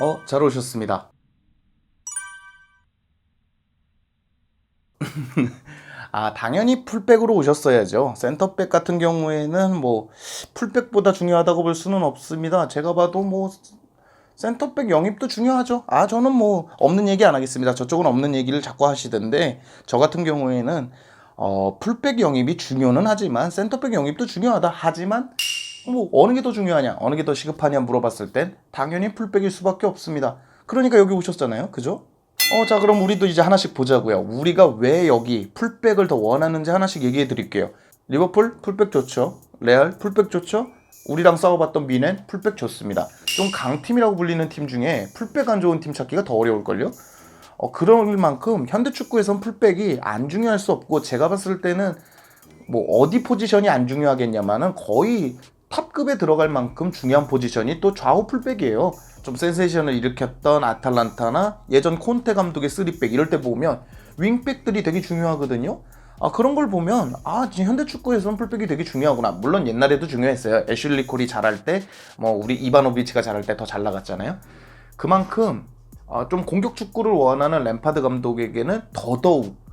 어, 잘 오셨습니다. 아, 당연히 풀백으로 오셨어야죠. 센터백 같은 경우에는 뭐 풀백보다 중요하다고 볼 수는 없습니다. 제가 봐도 뭐 센터백 영입도 중요하죠. 아, 저는 뭐 없는 얘기 안 하겠습니다. 저쪽은 없는 얘기를 자꾸 하시던데 저 같은 경우에는 어, 풀백 영입이 중요는 하지만 센터백 영입도 중요하다. 하지만 뭐 어느 게 더 중요하냐, 어느 게 더 시급하냐 물어봤을 땐 당연히 풀백일 수밖에 없습니다. 그러니까 여기 오셨잖아요. 그죠? 어, 자, 그럼 우리도 이제 하나씩 보자고요. 우리가 왜 여기 풀백을 더 원하는지 하나씩 얘기해 드릴게요. 리버풀 풀백 좋죠. 레알 풀백 좋죠. 우리랑 싸워봤던 미넨 풀백 좋습니다. 좀 강팀이라고 불리는 팀 중에 풀백 안 좋은 팀 찾기가 더 어려울걸요? 어, 그럴 만큼 현대 축구에선 풀백이 안 중요할 수 없고 제가 봤을 때는 뭐 어디 포지션이 안 중요하겠냐마는 거의 탑급에 들어갈 만큼 중요한 포지션이 또 좌우 풀백이에요. 좀 센세이션을 일으켰던 아탈란타나 예전 콘테 감독의 쓰리백 이럴 때 보면 윙백들이 되게 중요하거든요. 아 그런 걸 보면 아 지금 현대 축구에서는 풀백이 되게 중요하구나. 물론 옛날에도 중요했어요. 애슐리 콜이 잘할 때 뭐 우리 이바노비치가 잘할 때 더 잘 나갔잖아요. 그만큼 아, 좀 공격 축구를 원하는 램파드 감독에게는 더더욱 월-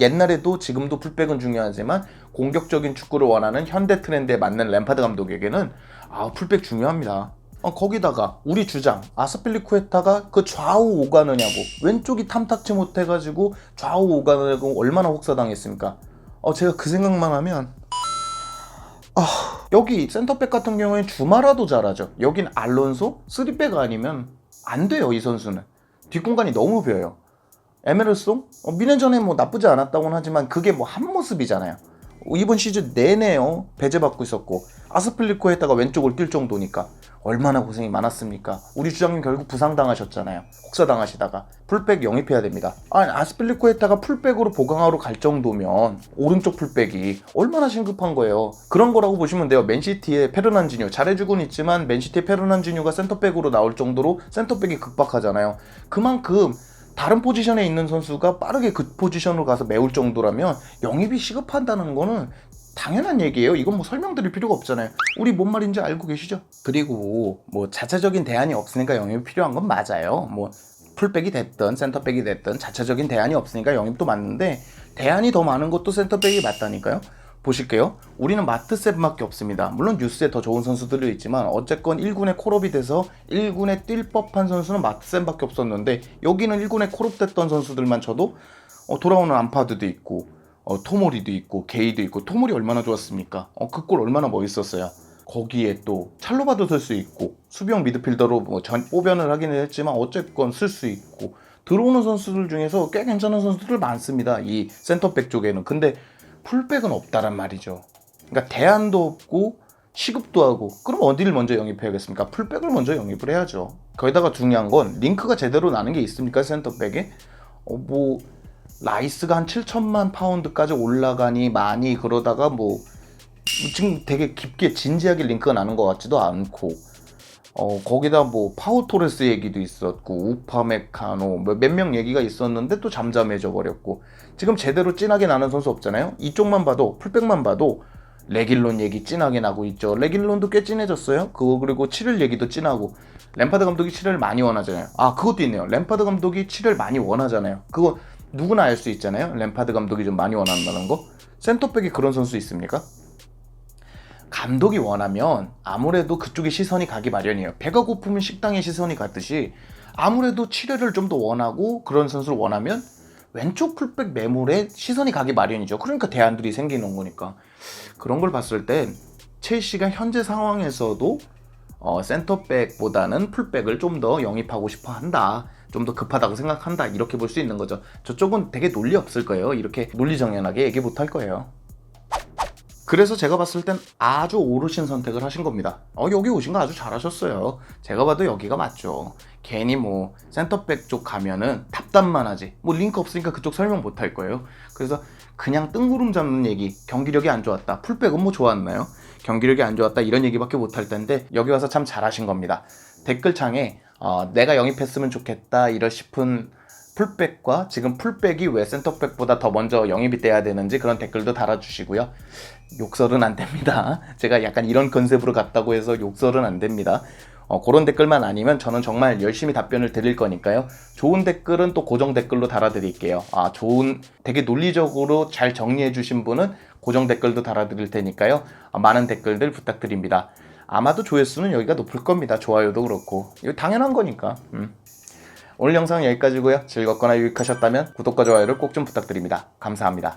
옛날에도 지금도 풀백은 중요하지만 공격적인 축구를 원하는 현대 트렌드에 맞는 램파드 감독에게는 아 풀백 중요합니다. 어, 거기다가 우리 주장 아스필리쿠에타가 그 좌우 오가느냐고 왼쪽이 탐탁치 못해가지고 좌우 오가느냐고 얼마나 혹사당했습니까? 어 제가 그 생각만 하면 아 여기 센터백 같은 경우에 주마라도 잘하죠. 여긴 알론소 쓰리백 아니면 안 돼요 이 선수는 뒷공간이 너무 비어요. 에메르송 어, 미넨전에 뭐 나쁘지 않았다고는 하지만 그게 뭐 한 모습이잖아요. 어, 이번 시즌 내내요 배제받고 있었고 아스필리코에다가 왼쪽을 뛸 정도니까 얼마나 고생이 많았습니까? 우리 주장님 결국 부상당하셨잖아요. 혹사당하시다가 풀백 영입해야 됩니다. 아니 아스필리코에다가 풀백으로 보강하러 갈 정도면 오른쪽 풀백이 얼마나 심급한 거예요. 그런 거라고 보시면 돼요. 맨시티의 페르난지뉴 잘해주곤 있지만 맨시티의 페르난지뉴가 센터백으로 나올 정도로 센터백이 급박하잖아요. 그만큼 다른 포지션에 있는 선수가 빠르게 그 포지션으로 가서 메울 정도라면 영입이 시급한다는 거는 당연한 얘기예요. 이건 뭐 설명드릴 필요가 없잖아요. 우리 뭔 말인지 알고 계시죠? 그리고 뭐 자체적인 대안이 없으니까 영입이 필요한 건 맞아요. 뭐 풀백이 됐든 센터백이 됐든 자체적인 대안이 없으니까 영입도 맞는데 대안이 더 많은 것도 센터백이 맞다니까요. 보실게요. 우리는 마트셉밖에 없습니다. 물론 뉴스에 더 좋은 선수들도 있지만 어쨌건 1군에 콜업이 돼서 1군에 뛸 법한 선수는 마트셉밖에 없었는데 여기는 1군에 콜업됐던 선수들만 쳐도 어, 돌아오는 안파드도 있고 어, 토모리도 있고 게이도 있고 토모리 얼마나 좋았습니까? 어, 그 골 얼마나 멋있었어요. 거기에 또 찰로바도 쓸 수 있고 수비형 미드필더로 뭐 전, 오변을 하기는 했지만 어쨌건 쓸 수 있고 들어오는 선수들 중에서 꽤 괜찮은 선수들 많습니다. 이 센터백 쪽에는. 근데 풀백은 없다란 말이죠. 그러니까 대안도 없고 시급도 하고 그럼 어디를 먼저 영입해야겠습니까? 풀백을 먼저 영입을 해야죠. 거기다가 중요한 건 링크가 제대로 나는 게 있습니까? 센터백에? 어, 뭐 라이스가 한 7천만 파운드까지 올라가니 많이 그러다가 뭐 지금 되게 깊게 진지하게 링크가 나는 것 같지도 않고 어 거기다 뭐 파우토레스 얘기도 있었고 우파메카노 뭐 몇 명 얘기가 있었는데 또 잠잠해져 버렸고. 지금 제대로 진하게 나는 선수 없잖아요? 이쪽만 봐도 풀백만 봐도 레길론 얘기 진하게 나고 있죠. 레길론도 꽤 진해졌어요? 그거 그리고 7일 얘기도 진하고. 램파드 감독이 7을 많이 원하잖아요. 아 그것도 있네요. 램파드 감독이 7을 많이 원하잖아요. 그거 누구나 알 수 있잖아요? 램파드 감독이 좀 많이 원한다는 거? 센터백이 그런 선수 있습니까? 감독이 원하면 아무래도 그쪽에 시선이 가기 마련이에요. 배가 고프면 식당에 시선이 가듯이 아무래도 7회를 좀 더 원하고 그런 선수를 원하면 왼쪽 풀백 매물에 시선이 가기 마련이죠. 그러니까 대안들이 생기는 거니까. 그런 걸 봤을 땐 첼시가 현재 상황에서도 어, 센터백보다는 풀백을 좀 더 영입하고 싶어 한다. 좀 더 급하다고 생각한다. 이렇게 볼 수 있는 거죠. 저쪽은 되게 논리 없을 거예요. 이렇게 논리정연하게 얘기 못 할 거예요. 그래서 제가 봤을 땐 아주 오르신 선택을 하신 겁니다. 어, 여기 오신 거 아주 잘하셨어요. 제가 봐도 여기가 맞죠. 괜히 뭐 센터백 쪽 가면은 답답만 하지. 뭐 링크 없으니까 그쪽 설명 못 할 거예요. 그래서 그냥 뜬구름 잡는 얘기, 경기력이 안 좋았다. 풀백은 뭐 좋았나요? 경기력이 안 좋았다 이런 얘기밖에 못 할 텐데 여기 와서 참 잘하신 겁니다. 댓글창에 어, 내가 영입했으면 좋겠다 이러 싶은 풀백과 지금 풀백이 왜 센터백보다 더 먼저 영입이 돼야 되는지 그런 댓글도 달아주시고요. 욕설은 안 됩니다. 제가 약간 이런 컨셉으로 갔다고 해서 욕설은 안 됩니다. 어, 그런 댓글만 아니면 저는 정말 열심히 답변을 드릴 거니까요. 좋은 댓글은 또 고정 댓글로 달아드릴게요. 아, 좋은, 되게 논리적으로 잘 정리해주신 분은 고정 댓글도 달아드릴 테니까요. 아, 많은 댓글들 부탁드립니다. 아마도 조회수는 여기가 높을 겁니다. 좋아요도 그렇고. 이거 당연한 거니까. 음. 오늘 영상은 여기까지고요. 즐겁거나 유익하셨다면 구독과 좋아요를 꼭 좀 부탁드립니다. 감사합니다.